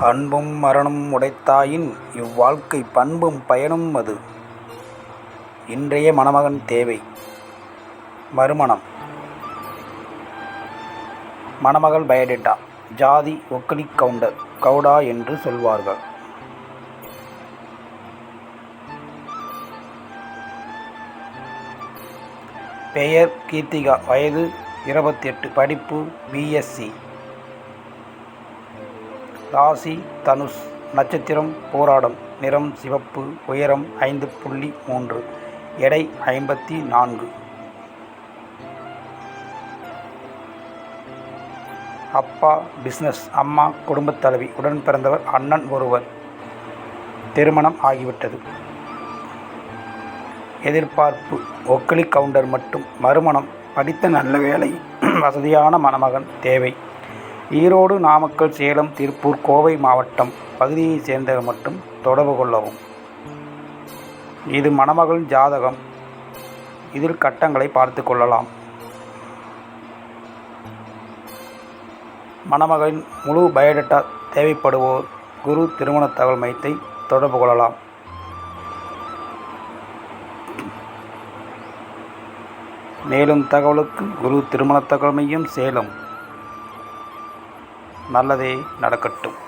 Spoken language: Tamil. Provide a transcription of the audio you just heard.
அன்பும் மரணம் உடைத்தாயின் இவ்வாழ்க்கை பண்பும் பயனும் அது. இன்றைய மணமகன் தேவை. மறுமணம். மணமகள் பயோடேட்டா ஜாதி ஒக்கலி கவுண்டர் கவுடா என்று சொல்வார்கள். பெயர் கீர்த்திகா. வயது இருபத்தெட்டு. படிப்பு பிஎஸ்சி ராசி தனுஷ் நட்சத்திரம் போராடம் நிறம் சிவப்பு உயரம் ஐந்து புள்ளி மூன்று எடை ஐம்பத்தி நான்கு. அப்பா பிஸ்னஸ் அம்மா குடும்பத் தலைவி உடன் பிறந்தவர் அண்ணன் ஒருவர். திருமணம் ஆகிவிட்டது. எதிர்பார்ப்பு ஒக்கலி கவுண்டர் மட்டும். மறுமணம் படித்த நல்ல வேலை வசதியான மணமகன் தேவை. ஈரோடு நாமக்கல் சேலம் திருப்பூர் கோவை மாவட்டம் பகுதியைச் சேர்ந்தவர் மட்டும் தொடர்பு கொள்ளவும். இது மணமகள் ஜாதகம். இதில் கட்டங்களை பார்த்து கொள்ளலாம். மணமகளின் முழு பயோடேட்டா தேவைப்படுவோர் குரு திருமண தகவல் மையத்தை தொடர்பு கொள்ளலாம். மேலும் தகவலுக்கு குரு திருமண தகவல் மையம் சேலம். நல்லதே நடக்கட்டும்.